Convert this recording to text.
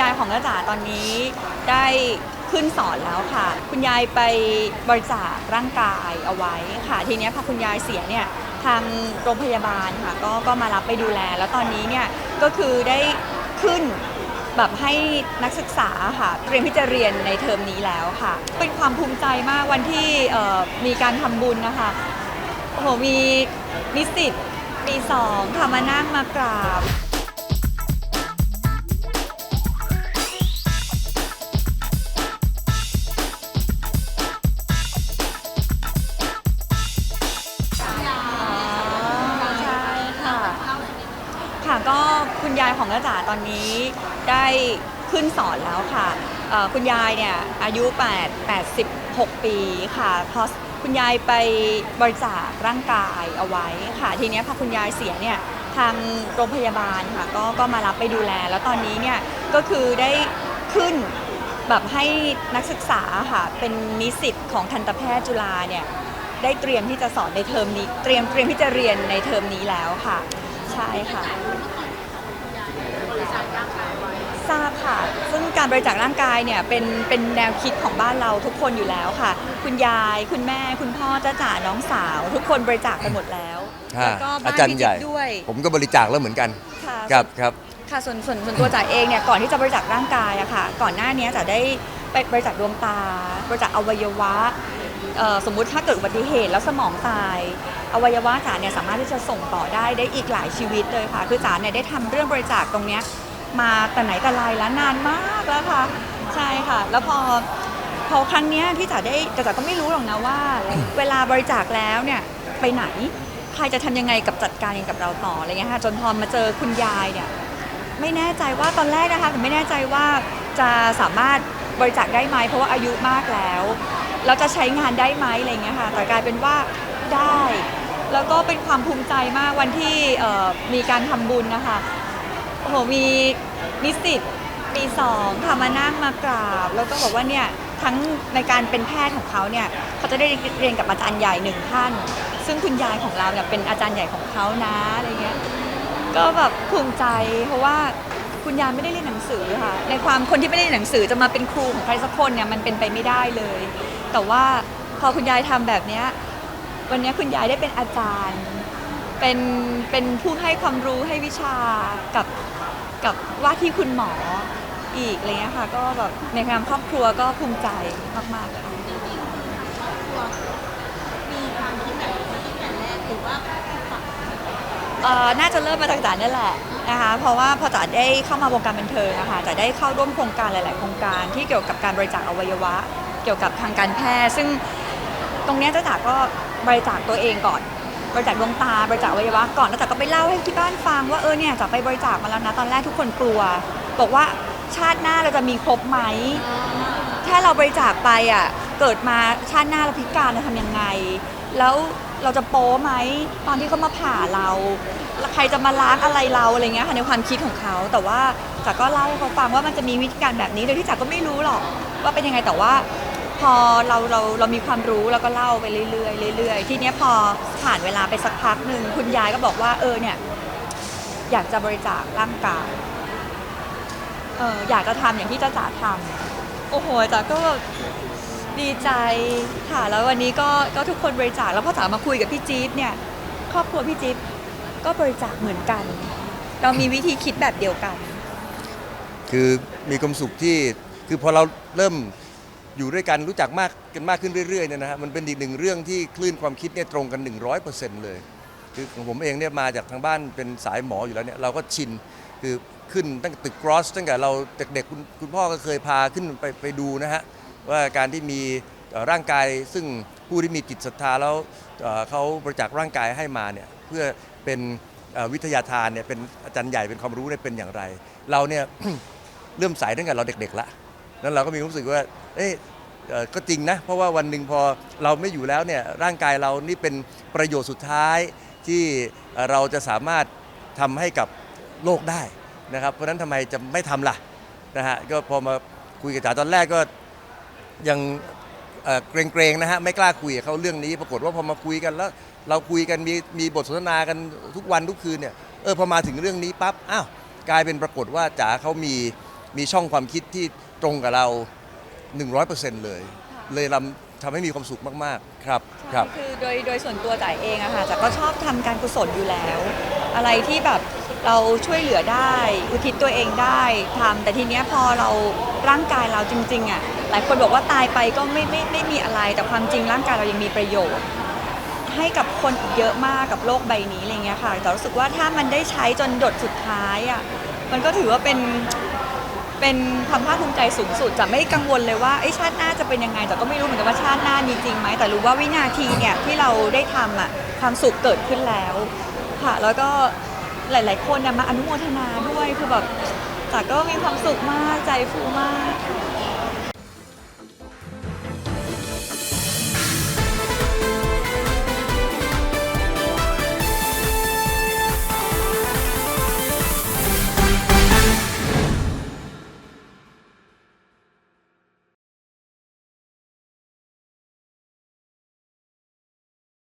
ยายของน้าจ๋าตอนนี้ได้ขึ้นสอนแล้วค่ะ คุณยายไปบริจาคร่างกายเอาไว้ค่ะ ทีนี้พอคุณยายเสียเนี่ยทางโรงพยาบาลค่ะก็ก็มารับไปดูแล แล้วตอนนี้เนี่ยก็คือได้ขึ้นแบบให้นักศึกษาค่ะเตรียมที่จะเรียนในเทอมนี้แล้วค่ะ เป็นความภูมิใจมากวันที่มีการทำบุญนะคะโอ้โหมีนิสิตปีสองค่ะมานั่งมากราบายของน้าจ๋าตอนนี้ได้ขึ้นสอนแล้วค่ะคุณยายเนี่ยอายุ 8 86 ปีค่ะพอคุณยายไปบริจาคร่างกายเอาไว้ค่ะ ทีนี้พอคุณยายเสียเนี่ยทางโรงพยาบาลค่ะก็ก็มารับไปดูแล แล้วตอนนี้เนี่ยก็คือได้ขึ้นแบบให้นักศึกษาค่ะเป็นนิสิตของทันตแพทย์จุฬาเนี่ยได้เตรียมที่จะสอนในเทอมนี้ เตรียมเตรียมที่จะเรียนในเทอมนี้แล้วค่ะ ใช่ค่ะ ทราบค่ะ ซึ่งการบริจาคร่างกายเนี่ยเป็นเป็นแนวคิดของบ้านเราทุกคนอยู่แล้วค่ะ คุณยาย คุณแม่ คุณพ่อจ้าจ๋าน้องสาว ทุกคนบริจาคไปหมดแล้วค่ะแล้วก็อาบ้านจารย์พี่ใหญ่ จิ๊บด้วยผมก็บริจาคแล้วเหมือนกัน ค่ะ ครับครับ ค่ะส่วนส่วนส่วนตัวจ๋าเองเนี่ยก่อนที่จะบริจาคร่างกายอะค่ะ ก่อนหน้านี้จ๋าได้ไปบริจาคดวงตา บริจาคอวัยวะ เอ่อสมมุติถ้าเกิดอุบัติเหตุแล้วสมองตาย อวัยวะจ๋าเนี่ยสามารถที่จะส่งต่อได้ได้อีกหลายชีวิตเลยค่ะ คือจ๋าเนี่ยได้ทำเรื่องบริจาคตรงเนี้ยมาแต่ไหนแต่ไรแล้วนานมากแล้วค่ะ ใช่ค่ะ แล้วพอพอครั้งเนี้ยที่จ๋าได้แต่จ๋าก็ไม่รู้หรอกนะว่า เวลาบริจาคแล้วเนี่ยไปไหนใครจะทำยังไงกับจัดการยังกับเราต่ออะไรเงี้ยค่ะจนพอมาเจอคุณยายเนี่ย ไม่แน่ใจว่าตอนแรกนะคะผมไม่แน่ใจว่าจะสามารถบริจาคได้ไหมเพราะว่าอายุมากแล้ว เราจะใช้งานได้ไหมอะไรเงี้ยค่ะแต่กลายเป็นว่าได้ แล้วก็เป็นความภูมิใจมากวันที่มีการทำบุญนะคะโอ้โหมีนิสิตปีสองค่ะมานั่งมากราบ แล้วก็บอกว่าเนี่ยทั้งในการเป็นแพทย์ของเขาเนี่ยเขาจะได้เรียนกับอาจารย์ใหญ่หนึ่งท่าน ซึ่งคุณยายของเราเนี่ยเป็นอาจารย์ใหญ่ของเขานะอะไรเงี้ยก็แบบภูมิใจเพราะว่าคุณยายไม่ได้เรียนหนังสือค่ะในความคนที่ไม่ได้เรียนหนังสือจะมาเป็นครูของใครสักคนเนี่ยมันเป็นไปไม่ได้เลย แต่ว่าพอคุณยายทำแบบเนี้ยวันเนี้ยคุณยายได้เป็นอาจารย์ เป็นเป็นผู้ให้ความรู้ให้วิชากับกับว่าที่คุณหมออีกอะไรเงี้ยค่ะ ก็แบบในความครอบครัวก็ภูมิใจมากๆเลยค่ะมีความคิดแบบนี้ตั้งแต่แรกหรือว่าเอ่อน่าจะเริ่มมาจากจ๋าเนี่ยแหละนะคะเพราะว่าพอจ๋าได้เข้ามาวงการบันเทิงอะคะจ๋าได้เข้าร่วมโครงการหลาย ๆ โครงการที่เกี่ยวกับการบริจาคอวัยวะ กี่ยวกับทางการแพทย์ ซึ่งตรงเนี้ยจ้าจ๋าก็บริจาคตัวเองก่อนบริจาคดวงตาบริจาคอวัยวะก่อนแล้วจ๋าก็ไปเล่าให้ที่บ้านฟังว่าเออเนี่ยจ๋าไปบริจาคมาแล้วนะตอนแรกทุกคนกลัว บอกว่าชาติหน้าเราจะมีครบไหม ถ้าเราบริจาคไปอะเกิดมาชาติหน้าเราพิการจะทำยังไง แล้วเราจะโป้ไหมตอนที่เขามาผ่าเราแล้วใครจะมาล้างอะไรเราอะไรเงี้ยค่ะในความคิดของเขา แต่ว่าจ๋าก็เล่าให้เขาฟังว่ามันจะมีวิธีการแบบนี้โดยที่จ๋าก็ไม่รู้หรอกว่าเป็นยังไงแต่ว่า พอเราเราเรามีความรู้เราก็เล่าไปเรื่อยๆเรื่อยๆ ทีเนี้ยพอผ่านเวลาไปสักพักหนึ่งคุณยายก็บอกว่าเออเนี่ย อยากจะบริจาคร่างกายเอออยากจะทำอย่างที่จ้าจ๋าทำโอ้โหจ๋าก็แบบดีใจค่ะ แล้ววันนี้ก็ก็ทุกคนบริจาคแล้วพอจ๋ามาคุยกับพี่จี๊บเนี่ย ครอบครัวพี่จี๊บก็บริจาคเหมือนกัน เรามีวิธีคิดแบบเดียวกัน คือมีความสุขที่คือพอเราเริ่ม อยู่ด้วยกันรู้จักมากกันมากขึ้นเรื่อยๆเนี่ยนะฮะมันเป็นอีกหนึ่งเรื่องที่คลื่นความคิดเนี่ยตรงกัน 100%เลย คือของผมเองเนี่ยมาจากทางบ้านเป็นสายหมออยู่แล้วเนี่ยเราก็ชินคือขึ้นตั้งแต่ตึกกรอสตั้งแต่เราเด็กๆคุณคุณพ่อก็เคยพาขึ้นไปไปดูนะฮะว่าการที่มีร่างกายซึ่งผู้ที่มีจิตศรัทธาแล้วเขาบริจาคร่างกายให้มาเนี่ยเพื่อเป็นวิทยาทานเนี่ยเป็นอาจารย์ใหญ่เป็นความรู้เนี่ยเป็นอย่างไร เราเนี่ยเริ่มสายตั้งแต่เราเด็กๆละ นั้นเราก็มีความรู้สึกว่า เอ๊ะเอ่อก็จริงนะ เพราะว่าวันหนึ่งพอเราไม่อยู่แล้วเนี่ยร่างกายเรานี่เป็นประโยชน์สุดท้ายที่เอ่อเราจะสามารถทำให้กับโลกได้นะครับ เพราะฉะนั้นทำไมจะไม่ทำล่ะนะฮะก็พอมาคุยกับจ๋าตอนแรกก็ยังเอ่อเกรงๆนะฮะไม่กล้าคุยกับเขาเรื่องนี้ ปรากฏว่าพอมาคุยกันแล้ว เราคุยกันมีมีบทสนทนากันทุกวันทุกคืนเนี่ยเออพอมาถึงเรื่องนี้ปั๊บอ้าวกลายเป็นปรากฏว่าจ๋าเขามีมีช่องความคิดที่ ตรงกับเรา 100%เลย เลยทำทำให้มีความสุขมากๆ ครับครับใช่คือโดยโดยส่วนตัวจ๋าเองอะค่ะจ๋าก็ชอบทำการกุศลอยู่แล้ว อะไรที่แบบเราช่วยเหลือได้ อุทิศตัวเองได้ทำแต่ทีเนี้ยพอเราร่างกายเราจริงๆอะหลายคนบอกว่าตายไปก็ไม่ไม่ไม่มีอะไร แต่ความจริงร่างกายเรายังมีประโยชน์ ให้กับคนอีกเยอะมากกับโลกใบนี้อะไรเงี้ยค่ะแต่รู้สึกว่าถ้ามันได้ใช้จนหยดสุดท้ายอะมันก็ถือว่าเป็น เป็นความภาคภูมิใจสูงสุดจะไม่กังวลเลยว่าไอ้ชาติหน้าจะเป็นยังไง แต่ก็ไม่รู้เหมือนกันว่าชาติหน้ามีจริงไหมแต่รู้ว่าวินาทีเนี่ยที่เราได้ทำอะความสุขเกิดขึ้นแล้ว ค่ะ แล้วก็หลาย ๆ คนเนี่ยมาอนุโมทนาด้วยคือแบบแต่ก็มีความสุขมากใจฟูมาก